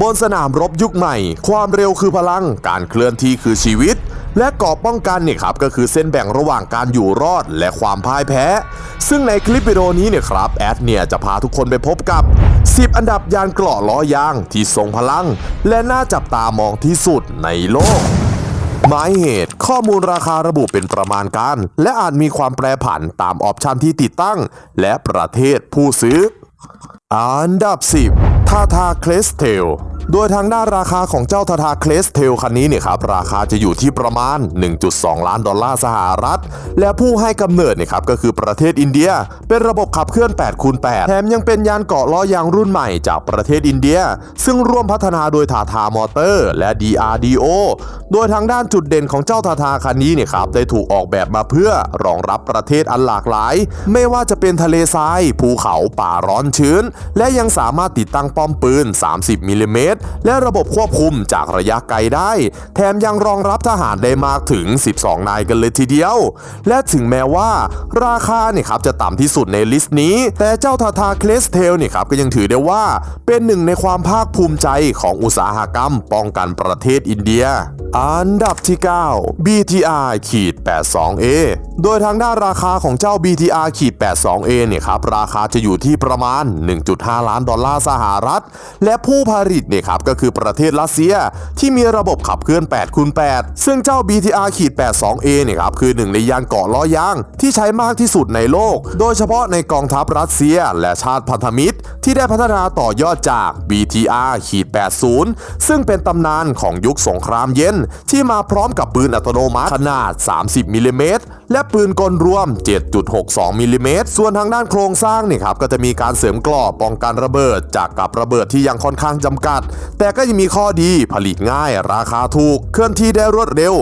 บนสนามรบยุคใหม่ ความเร็วคือพลัง การเคลื่อนที่คือชีวิต และกราะป้องกันเนี่ยครับก็คือเส้นแบ่งระหว่างการอยู่รอดและความพ่ายแพ้ ซึ่งในคลิปวิดีโอนี้เนี่ยครับแอดเนี่ยจะพาทุกคนไปพบกับ 10 อันดับยานเกราะล้อยางที่ทรงพลัง และน่าจับตามองที่สุดในโลกหมายเหตุ ข้อมูลราคาระบุเป็นประมาณการ และอาจมีความแปรผันตามออปชันที่ติดตั้ง และประเทศผู้ซื้ออันดับ 10 ทาทาเคลสเทล โดยทางด้านราคาของเจ้าทาทาเคลสเทลคันนี้เนี่ยครับราคาจะอยู่ที่ประมาณ 1.2 ล้านดอลลาร์สหรัฐ และผู้ให้กำเนิดเนี่ยครับก็คือประเทศอินเดีย เป็นระบบขับเคลื่อน 8คูณ8แถมยังเป็นยานเกาะล้อยางรุ่นใหม่จากประเทศอินเดีย ซึ่งร่วมพัฒนาโดยทาทามอเตอร์ และ DRDO โดยทางด้านจุดเด่นของเจ้าทาทาคันนี้เนี่ยครับได้ถูกออกแบบมาเพื่อรองรับประเทศอันหลากหลาย ไม่ว่าจะเป็นทะเลทรายภูเขาป่าร้อนชื้นและยังสามารถติดตั้งป้อมปืน 30มิลลิเมตรและระบบควบคุมจากระยะไกลได้ แถมยังรองรับทหารได้มากถึง 12 นายกันเลยทีเดียว และถึงแม้ว่า ราคาเนี่ยครับจะต่ำที่สุดในลิสต์นี้ แต่เจ้าทาทาเคลสเทลเนี่ยครับก็ยังถือได้ว่า เป็นหนึ่งในความภาคภูมิใจของอุตสาหกรรม ป้องกันประเทศอินเดีย อันดับที่ 9 BTR ขีด 82A โดยทางด้านราคาของเจ้า BTR ขีด 82A เนี่ยครับราคาจะอยู่ที่ประมาณ1.5 ล้านดอลลาร์สหรัฐ และผู้ผลิตเนี่ยครับก็คือประเทศรัสเซียที่มีระบบขับเคลื่อน8คูณ8ซึ่งเจ้า BTR ขีด 82A เนี่ยครับคือหนึ่งในยานเกาะล้อยาง ที่ใช้มากที่สุดในโลก โดยเฉพาะในกองทัพรัสเซีย และชาติพันธมิตร ที่ได้พัฒนาต่อยอดจาก BTR ขีด 80 ซึ่งเป็นตำนานของยุคสงครามเย็น ที่มาพร้อมกับปืนอัตโนมัติขนาด 30 มิลลิเมตรและปืนกลรวม 7.62 มิลลิเมตร ส่วนทางด้านโครงสร้างเนี่ยครับก็จะมีการเสริมกรอบป้องกันระเบิดจากกับระเบิดที่ยังค่อนข้างจำกัด แต่ก็ยังมีข้อดีผลิตง่าย ราคาถูก เคลื่อนที่ได้รวดเร็ว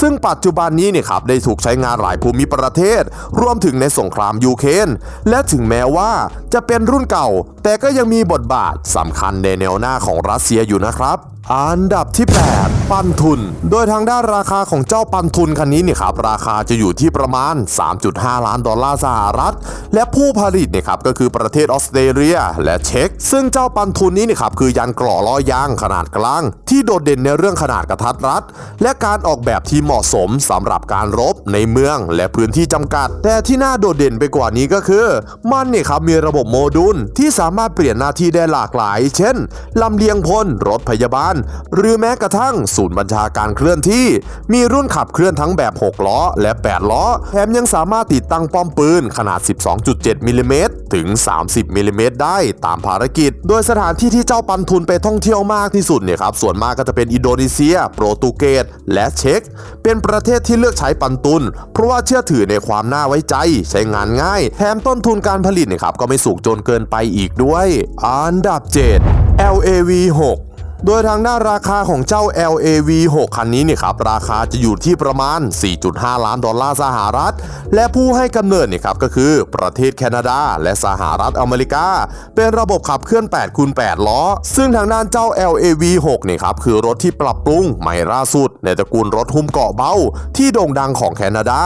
ซึ่งปัจจุบันนี้เนี่ยครับได้ถูกใช้งานหลายภูมิประเทศ รวมถึงในสงครามยูเครนและถึงแม้ว่าจะเป็นรุ่นเก่าแต่ก็ยังมีบทบาทสำคัญในแนวหน้าของรัสเซียอยู่นะครับ อันดับที่ 8 ปันทุน โดยทางด้านราคาของเจ้าปันทุนคันนี้เนี่ยครับราคาจะอยู่ที่ประมาณ 3.5 ล้านดอลลาร์สหรัฐ และผู้ผลิตเนี่ยครับก็คือประเทศออสเตรเลียและเช็ก ซึ่งเจ้าปันทุนนี้เนี่ยครับคือยันกล่อล้อยางขนาดกลาง ที่โดดเด่นในเรื่องขนาดกระทัดรัด และการออกแบบที่เหมาะสมสำหรับการรบในเมืองและพื้นที่จำกัด แต่ที่น่าโดดเด่นไปกว่านี้ก็คือ มันเนี่ยครับมีระบบโมดูลที่สาามารถเปลี่ยนหน้าที่ได้หลากหลาย เช่น ลำเลียงพล รถพยาบาล หรือแม้กระทั่งศูนย์บัญชาการเคลื่อนที่ มีรุ่นขับเคลื่อนทั้งแบบ 6 ล้อ และ 8 ล้อ แถมยังสามารถติดตั้งป้อมปืนขนาด 12.7มิลลิเมตร ถึง 30มิลลิเมตรได้ตามภารกิจ โดยสถานที่ที่เจ้าปันทุนไปท่องเที่ยวมากที่สุดเนี่ยครับส่วนมากก็จะเป็นอินโดนีเซีย โปรตุเกสและเช็ก เป็นประเทศที่เลือกใช้ปันทุน เพราะว่าเชื่อถือในความน่าไว้ใจ ใช้งานง่าย แถมต้นทุนการผลิตเนี่ยครับก็ไม่สูงจนเกินไปอีกด้วย อันดับ 7 LAV 6 โดยทางด้านราคาของเจ้า LAV 6 คันนี้เนี่ยครับราคาจะอยู่ที่ประมาณ 4.5 ล้านดอลลาร์สหรัฐ และผู้ให้กำเนิดเนี่ยครับก็คือประเทศแคนาดา และสหรัฐอเมริกา เป็นระบบขับเคลื่อน8คูณ8ล้อ ซึ่งทางด้านเจ้า LAV 6เนี่ยครับคือรถที่ปรับปรุงใหม่ล่าสุด ในตระกูลรถหุ้มเกาะเบาที่โด่งดังของแคนาดา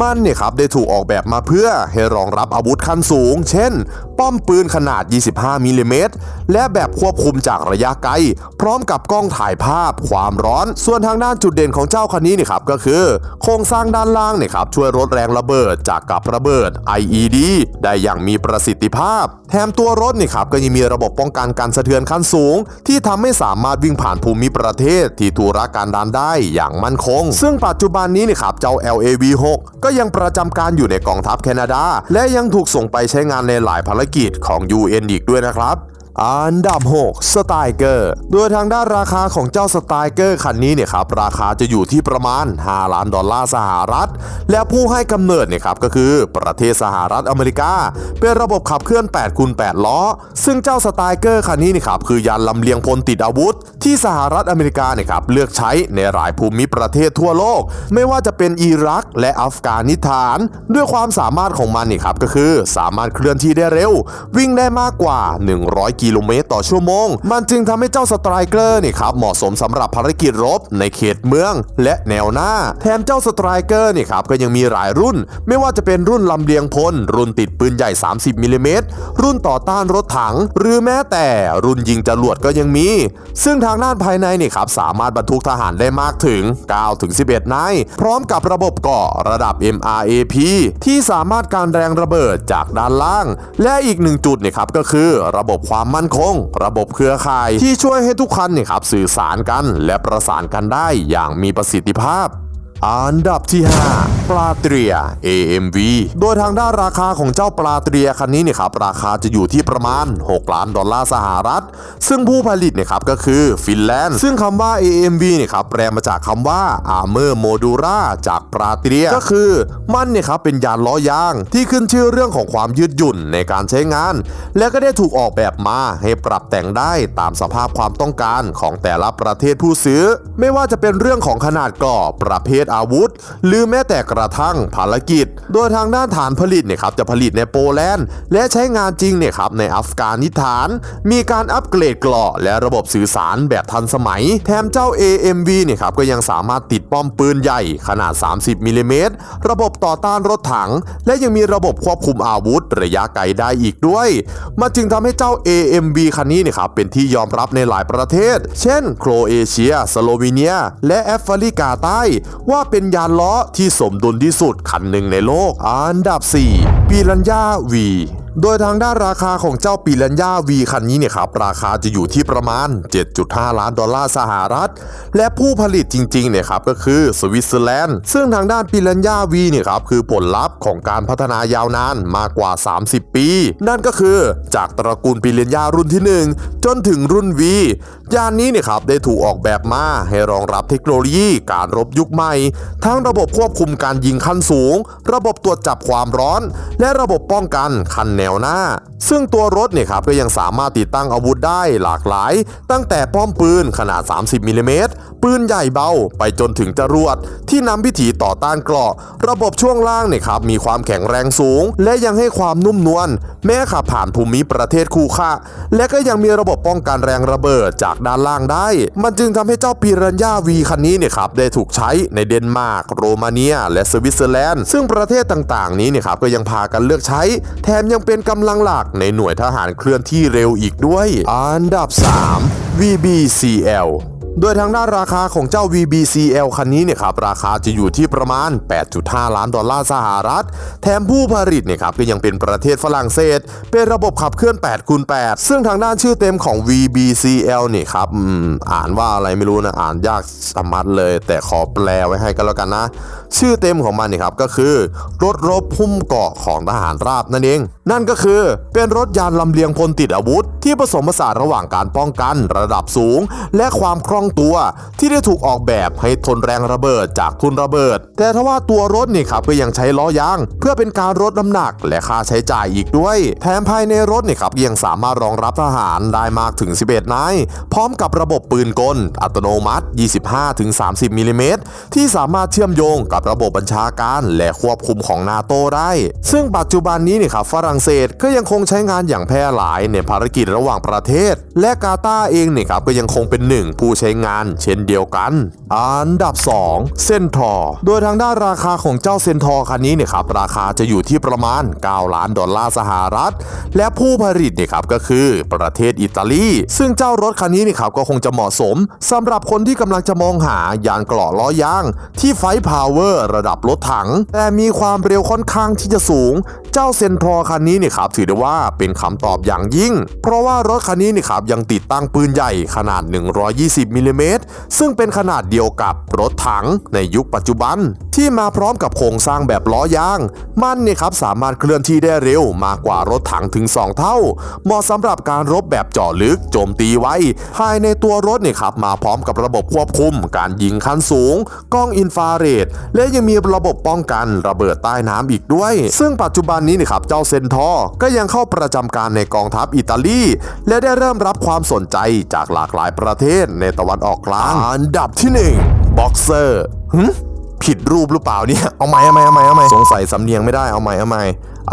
มันเนี่ยครับได้ถูกออกแบบมาเพื่อให้รองรับอาวุธขั้นสูง เช่น ป้อมปืนขนาด 25มิลลิเมตรและแบบควบคุมจากระยะไกลพร้อมกับกล้องถ่ายภาพความร้อน ส่วนทางด้านจุดเด่นของเจ้าคันนี้นี่ครับก็คือ โครงสร้างด้านล่างเนี่ยครับช่วยลดแรงระเบิดจากกับระเบิด IED ได้อย่างมีประสิทธิภาพ แถมตัวรถนี่ครับก็ยังมีระบบป้องกันการสะเทือนขั้นสูง ที่ทำให้สามารถวิ่งผ่านภูมิประเทศที่ทุรกันดารได้อย่างมั่นคง ซึ่งปัจจุบันนี้นี่ครับเจ้า LAV 6ก็ยังประจำการอยู่ในกองทัพแคนาดา และยังถูกส่งไปใช้งานในหลายภารกิจของ UN อีกด้วยนะครับ อันดับ 6 สไตเกอร์ โดยทางด้านราคาของเจ้าสไตเกอร์คันนี้เนี่ยครับราคาจะอยู่ที่ประมาณ 5 ล้านดอลลาร์สหรัฐ และผู้ให้กำเนิดเนี่ยครับก็คือประเทศสหรัฐอเมริกา เป็นระบบขับเคลื่อน8คูณ8ล้อ ซึ่งเจ้าสไตเกอร์คันนี้นี่ครับคือยานลำเลียงพลติดอาวุธ ที่สหรัฐอเมริกาเนี่ยครับเลือกใช้ในหลายภูมิประเทศทั่วโลก ไม่ว่าจะเป็นอิรัก และอัฟกานิสถาน ด้วยความสามารถของมันนี่ครับก็คือสามารถเคลื่อนที่ได้เร็ว วิ่งได้มากกว่า 100กิกิโลเมตรต่อชั่วโมง มันจึงทำให้เจ้าสไตรเกอร์เนี่ยครับเหมาะสมสำหรับภารกิจรบในเขตเมือง และแนวหน้า แถมเจ้าสไตรเกอร์เนี่ยครับก็ยังมีหลายรุ่น ไม่ว่าจะเป็นรุ่นลำเลียงพล รุ่นติดปืนใหญ่ 30มิลลิเมตรรุ่นต่อต้านรถถัง หรือแม้แต่รุ่นยิงจรวดก็ยังมี ซึ่งทางด้านภายในเนี่ยครับสามารถบรรทุกทหารได้มากถึง9ถึง11นายพร้อมกับระบบเกราะระดับ MRAP ที่สามารถการแรงระเบิดจากด้านล่าง และอีกหนึ่งจุดเนี่ยครับก็คือระบบความมั่นคง ระบบเครือข่าย ที่ช่วยให้ทุกคันเนี่ยครับสื่อสารกันและประสานกันได้อย่างมีประสิทธิภาพ อันดับที่ 5 ปลาเตรีย AMV โดยทางด้านราคาของเจ้าปลาเตรียคันนี้เนี่ยครับราคาจะอยู่ที่ประมาณ 6 ล้านดอลลาร์สหรัฐ ซึ่งผู้ผลิตเนี่ยครับก็คือฟินแลนด์ ซึ่งคำว่า AMV เนี่ยครับแปลมาจากคำว่า Armor Modura จากปลาเตรียก็คือมันเนี่ยครับเป็นยานล้อยางที่ขึ้นชื่อเรื่องของความยืดหยุ่นในการใช้งาน และก็ได้ถูกออกแบบมาให้ปรับแต่งได้ตามสภาพความต้องการของแต่ละประเทศผู้ซื้อ ไม่ว่าจะเป็นเรื่องของขนาดก่อประเภทอาวุธ หรือแม้แต่กระทั่งภารกิจ โดยทางด้านฐานผลิตเนี่ยครับจะผลิตในโปแลนด์ และใช้งานจริงเนี่ยครับในอัฟกานิสถาน มีการอัปเกรดเกราะและระบบสื่อสารแบบทันสมัย แถมเจ้า AMV เนี่ยครับก็ยังสามารถติดป้อมปืนใหญ่ขนาด 30มิลลิเมตรระบบต่อต้านรถถัง และยังมีระบบควบคุมอาวุธระยะไกลได้อีกด้วย มันจึงทำให้เจ้า AMV คันนี้เนี่ยครับเป็นที่ยอมรับในหลายประเทศ เช่น โครเอเชีย สโลวีเนีย และแอฟริกาใต้ ว่าเป็นยานล้อที่สมดุนที่สุดคันหนึ่งในโลก อันดับ 4 ปีรัญญาวี โดยทางด้านราคาของเจ้าปีลัญญาวีคันนี้เนี่ยครับราคาจะอยู่ที่ประมาณ 7.5 ล้านดอลลาร์สหรัฐ และผู้ผลิตจริงๆเนี่ยครับก็คือสวิตเซอร์แลนด์ ซึ่งทางด้านปีลัญญาวีเนี่ยครับคือผลลัพธ์ของการพัฒนายาวนานมากกว่า 30 ปี นั่นก็คือจากตระกูลปีลัญญารุ่นที่ 1 จนถึงรุ่น V ยานนี้เนี่ยครับได้ถูกออกแบบมาให้รองรับเทคโนโลยีการรบยุคใหม่ ทั้งระบบควบคุมการยิงขั้นสูง ระบบตรวจจับความร้อน และระบบป้องกันคันแนวหน้า ซึ่งตัวรถเนี่ยครับก็ยังสามารถติดตั้งอาวุธได้หลากหลาย ตั้งแต่ป้อมปืนขนาด 30มิลลิเมตรปืนใหญ่เบาไปจนถึงจรวด ที่นำพิถีต่อต้านเกราะ ระบบช่วงล่างเนี่ยครับมีความแข็งแรงสูง และยังให้ความนุ่มนวลแม้ขับผ่านภูมิประเทศคู่ค่าและก็ยังมีระบบป้องกันแรงระเบิดจากด้านล่างได้ มันจึงทำให้เจ้าปีรัญญาวีคันนี้เนี่ยครับได้ถูกใช้ในเดนมาร์กโรมาเนีย และสวิตเซอร์แลนด์ ซึ่งประเทศต่างๆ นี้เนี่ยครับก็ยังพากันเลือกใช้ แถมยังเป็น็นกำลังหลักในหน่วยทหารเคลื่อนที่เร็วอีกด้วย อันดับ 3 VBCL โดยทางด้านราคาของเจ้า VBCL คันนี้เนี่ยครับราคาจะอยู่ที่ประมาณ 8.5 ล้านดอลลาร์สหรัฐ แถมผู้ผลิตเนี่ยครับก็ยังเป็นประเทศฝรั่งเศส เป็นระบบขับเคลื่อน8คูณ8ซึ่งทางด้านชื่อเต็มของ VBCL เนี่ยครับอ,อ่านว่าอะไรไม่รู้นะอ่านยากสมัดเลย แต่ขอแปลไว้ให้กันแล้วกันนะ ชื่อเต็มของมันเนี่ยครับก็คือ รถรบพุ่มเกาะของทหารราบนั่นเอง นั่นก็คือเป็นรถยานลำเลียงพลติดอาวุธ ที่ผสมผสานระหว่างการป้องกัน ระดับสูง และความคล่องตัว ที่ได้ถูกออกแบบให้ทนแรงระเบิดจากทุนระเบิด แต่ทว่าตัวรถนี่ครับก็ยังใช้ล้อยาง เพื่อเป็นการลดน้ำหนักและค่าใช้จ่ายอีกด้วย แถมภายในรถนี่ครับยังสามารถรองรับทหารได้มากถึง 11 นาย พร้อมกับระบบปืนกล อัตโนมัติ 25-30มิลลิเมตรที่สามารถเชื่อมโยงกับระบบบัญชาการและควบคุมของนาโตได้ ซึ่งปัจจุบันนี้นี่ครับฝรั่งเศสก็ยังคงใช้งานอย่างแพร่หลายในภารกิจระหว่างประเทศ และกาตาเองนี่ครับก็ยังคงเป็นหนึ่งผู้ใช้งาน เช่นเดียวกัน อันดับ 2 เซนทอร์โดยทางด้านราคาของเจ้าเซนทอร์คันนี้เนี่ยครับราคาจะอยู่ที่ประมาณ 9 ล้านดอลลาร์สหรัฐ และผู้ผลิตเนี่ยครับก็คือประเทศอิตาลี ซึ่งเจ้ารถคันนี้เนี่ยครับก็คงจะเหมาะสมสำหรับคนที่กำลังจะมองหายานเกราะล้อยาง ที่ไฟพาวเวอร์ระดับรถถัง แต่มีความเร็วค่อนข้างที่จะสูง เจ้าเซนทรอคันนี้เนี่ยครับถือได้ว่าเป็นคำตอบอย่างยิ่ง เพราะว่ารถคันนี้เนี่ยครับยังติดตั้งปืนใหญ่ขนาด 120มิลลิเมตรซึ่งเป็นขนาดเดียวกับรถถังในยุคปัจจุบัน ที่มาพร้อมกับโครงสร้างแบบล้อยาง มันเนี่ยครับสามารถเคลื่อนที่ได้เร็วมากกว่ารถถังถึง 2 เท่า เหมาะสำหรับการรบแบบเจาะลึกโจมตีไว้ ภายในตัวรถเนี่ยครับมาพร้อมกับระบบควบคุม การยิงขั้นสูง กล้องอินฟราเรดและยังมีระบบป้องกันระเบิดใต้น้ำอีกด้วย ซึ่งปัจจุบันนี้นะครับเจ้าเซนทอร์ก็ยังเข้าประจำการในกองทัพอิตาลี และได้เริ่มรับความสนใจจากหลากหลายประเทศในตะวันออกกลาง อันดับที่1บ็อกเซอร์หึผิดรูปหรือเปล่าเนี่ย เอาใหม่เอาใหม่เอาใหม่เอาใหม่สงสัยสำเนียงไม่ได้ เอาใหม่เอาใหม่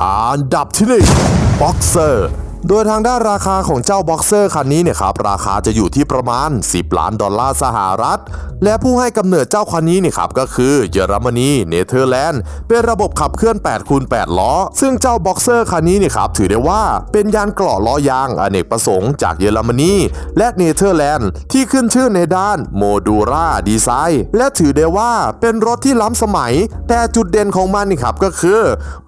อันดับที่1บ็อกเซอร์โดยทางด้านราคาของเจ้าบ็อกเซอร์คันนี้เนี่ยครับ ราคาจะอยู่ที่ประมาณ 10 ล้านดอลลาร์สหรัฐ และผู้ให้กำเนิดเจ้าคันนี้เนี่ยครับก็คือเยอรมนีเนเธอร์แลนด์เป็นระบบขับเคลื่อน8คูณ8ล้อ ซึ่งเจ้าบ็อกเซอร์คันนี้เนี่ยครับถือได้ว่าเป็นยานเกราะล้อยางอเนกประสงค์จากเยอรมนีและเนเธอร์แลนด์ที่ขึ้นชื่อในด้านโมดูราดีไซน์และถือได้ว่าเป็นรถที่ล้ำสมัย แต่จุดเด่นของมันนี่ครับก็คือ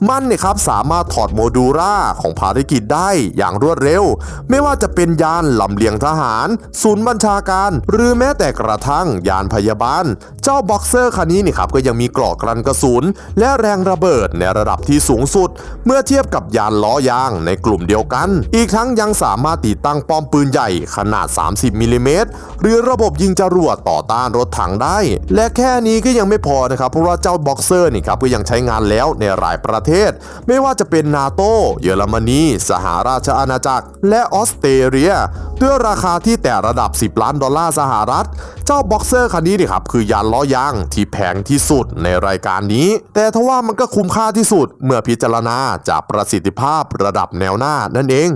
มันเนี่ยครับสามารถถอดโมดูราของภารกิจได้อย่างรวดเร็ว ไม่ว่าจะเป็นยานลำเลียงทหาร ศูนย์บัญชาการ หรือแม้แต่กระทั่งยานพยาบาล เจ้าบ็อกเซอร์คันนี้นี่ครับก็ยังมีกรอกกรันกระสุน และแรงระเบิดในระดับที่สูงสุด เมื่อเทียบกับยานล้อยางในกลุ่มเดียวกัน อีกทั้งยังสามารถติดตั้งป้อมปืนใหญ่ขนาด 30มิลลิเมตรหรือระบบยิงจรวดต่อต้านรถถังได้ และแค่นี้ก็ยังไม่พอนะครับเพราะว่าเจ้าบ็อกเซอร์นี่ครับก็ยังใช้งานแล้วในหลายประเทศ ไม่ว่าจะเป็นนาโตเยอรมนี สหราชอาณาจักร และออสเตรเลีย ด้วยราคาที่แต่ระดับ 10 ล้านดอลลาร์สหรัฐ เจ้าบ็อกเซอร์คันนี้นี่ครับคือยานล้อยางที่แพงที่สุดในรายการนี้ แต่ทว่ามันก็คุ้มค่าที่สุดเมื่อพิจารณาจากประสิทธิภาพระดับแนวหน้านั่นเอง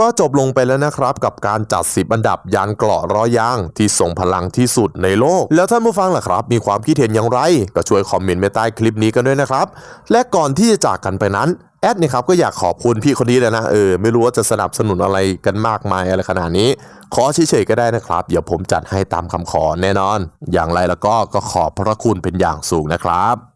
ก็จบลงไปแล้วนะครับกับการจัด 10 อันดับยานเกราะร้อยยาง ที่ทรงพลังที่สุดในโลก แล้วท่านผู้ฟังล่ะครับ มีความคิดเห็นอย่างไร ก็ช่วยคอมเมนต์ไว้ใต้คลิปนี้กันด้วยนะครับ และก่อนที่จะจากกันไปนั้น แอดเนี่ยครับก็อยากขอบคุณพี่คนนี้เลยนะเออไม่รู้ว่าจะสนับสนุนอะไรกันมากมายอะไรขนาดนี้ ขอเฉยๆก็ได้นะครับ เดี๋ยวผมจัดให้ตามคำขอแน่นอน อย่างไรแล้วก็ก็ขอบพระคุณเป็นอย่างสูงนะครับ